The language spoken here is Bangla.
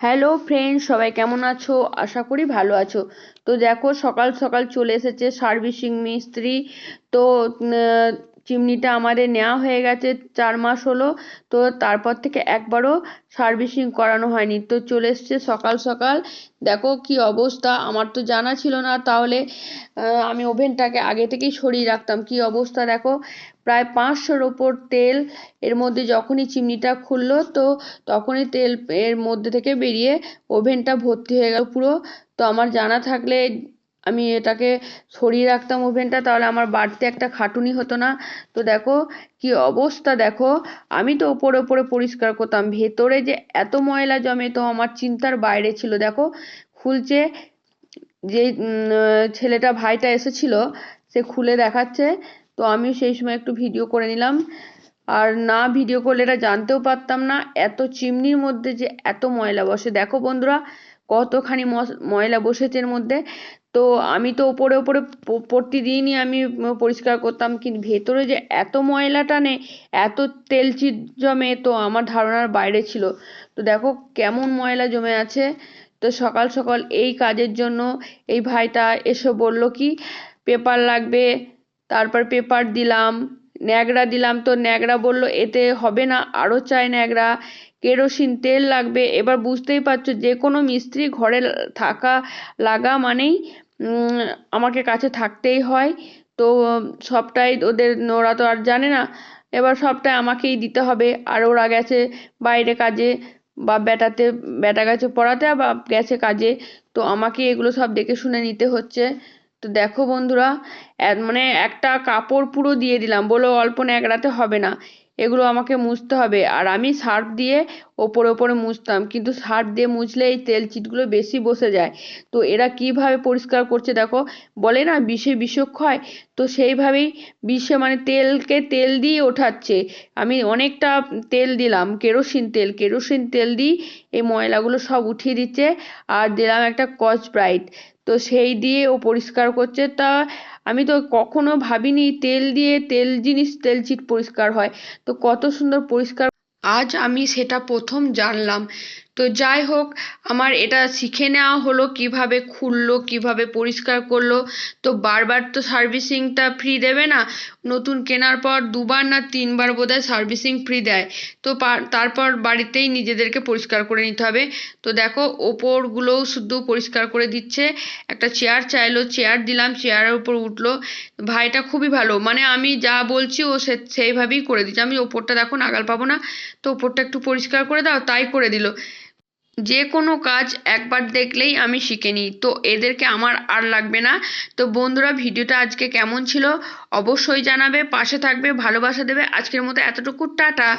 হ্যালো ফ্রেন্ড সবাই কেমন আছো? আশা করি ভালো আছো। তো দেখো, সকাল সকাল চলে এসেছে সার্ভিসিং মিস্ত্রি। তো চিমনিটা আমাদের নেওয়া হয়ে গেছে চার মাস হলো, তো তারপর থেকে একবারও সার্ভিসিং করানো হয়নি। তো চলে এসছে সকাল সকাল। দেখো কি অবস্থা, আমার তো জানা ছিল না। তাহলে আমি ওভেনটাকে আগে থেকেই সরিয়ে রাখতাম। কি অবস্থা দেখো, প্রায় পাঁচশোর ওপর তেল এর মধ্যে যখনই চিমনিটা খুললো, তো তখনই তেল এর মধ্যে থেকে বেরিয়ে ওভেনটা ভর্তি হয়ে গেল পুরো। তো আমার জানা থাকলে আমি এটাকে সরিয়ে রাখতাম ওভেনটা, তাহলে আমার বাড়তে একটা খাটুনি হতো না। তো দেখো, কি অবস্থা দেখো। আমি তো ওপরে ওপরে পরিষ্কার করতাম। ভেতরে যে এত ময়লা জমে তো আমার চিন্তার বাইরে ছিল। দেখো, খুলছে, যে ছেলেটা, ভাইটা এসেছিল, সে খুলে দেখাচ্ছে। তো আমি সেই সময় একটু ভিডিও করে নিলাম। আর না ভিডিও করলে এটা জানতেও পারতাম না। এত চিমনির মধ্যে যে এত ময়লা বসে। দেখো বন্ধুরা, কতখানি ময়লা বসেছে এর মধ্যে। তো আমি তো ওপরে ওপরে প্রতিদিনই আমি পরিষ্কার করতাম কিন্তু ভেতরে যে এত ময়লা টানে, এত তেল চিট জমে তো আমার ধারণার বাইরে ছিল। তো দেখো কেমন ময়লা জমে আছে। তো সকাল সকাল এই কাজের জন্য এই ভাইটা এসে বলল কি, পেপার লাগবে। তারপর পেপার দিলাম। ন্যাকড়া দিলাম তো ন্যাকড়া বলল, এতে হবে না আরও চাই ন্যাকড়া কেরোসিন, তেল লাগবে। এবার বুঝতেই পারছ, যে কোনো মিস্ত্রি ঘরে থাকা লাগা মানেই আমাকে কাছে থাকতেই হয়। তো, সবটাই ওদের, ওরা তো আর জানে না। এবার সবটাই আমাকেই দিতে হবে। আর ওরা গেছে বাইরে কাজে বা বেটাতে বেটা গেছে পড়াতে বা গেছে কাজে। তো আমাকে এগুলো সব দেখে শুনে নিতে হচ্ছে। তো দেখো বন্ধুরা মানে একটা কাপড় পুরো দিয়ে দিলাম। বলে অল্প ন্যাকড়াতে হবে না। এগুলো আমাকে মুছতে হবে। আর আমি সার্ফ দিয়ে ওপরে ওপরে মুছতাম। কিন্তু সার্ফ দিয়ে মুছলে এই তেল চিটগুলো বেশি বসে যায়। তো এরা কীভাবে পরিষ্কার করছে দেখো? বলে না, বিষে বিষক্ষয় তো সেইভাবেই বিষে মানে তেলকে তেল দিয়ে ওঠাচ্ছে। আমি অনেকটা তেল দিলাম, কেরোসিন তেল। কেরোসিন তেল দিই এই ময়লাগুলো সব উঠিয়ে দিচ্ছে। আর দিলাম একটা স্কচ ব্রাইট। তো সেই দিয়ে ও পরিষ্কার করছে। তা আমি তো কখনো ভাবিনি তেল দিয়ে তেল জিনিস, তেল চিট পরিষ্কার হয়। তো কত সুন্দর পরিষ্কার। আজ আমি সেটা প্রথম জানলাম। তো যাই হোক, আমার এটা শিখে নেওয়া হলো, কীভাবে খুললো, কীভাবে পরিষ্কার করল। তো বারবার তো সার্ভিসিংটা ফ্রি দেবে না, নতুন কেনার পর দুবার না তিনবার বোধহয় সার্ভিসিং ফ্রি দেয়। তো তারপর বাড়িতেই নিজেদেরকে পরিষ্কার করে নিতে হবে। তো দেখো, ওপরগুলোও শুধু পরিষ্কার করে দিচ্ছে। একটা চেয়ার চাইলো চেয়ার দিলাম চেয়ারের উপর উঠল। ভাইটা খুবই ভালো মানে আমি যা বলছি ও সে, সেইভাবেই করে দিচ্ছে। আমি ওপরটা দেখো নাগাল পাবো না, তো ওপরটা একটু পরিষ্কার করে দাও, তাই করে দিল। যে কোনো কাজ একবার দেখলেই আমি শিখে নিই। তো এদেরকে আমার আর লাগবে না। তো বন্ধুরা, ভিডিওটা আজকে কেমন ছিল? অবশ্যই জানাবে, পাশে থাকবে, ভালোবাসা দেবে। আজকের মতো এতটুকু। টাটা!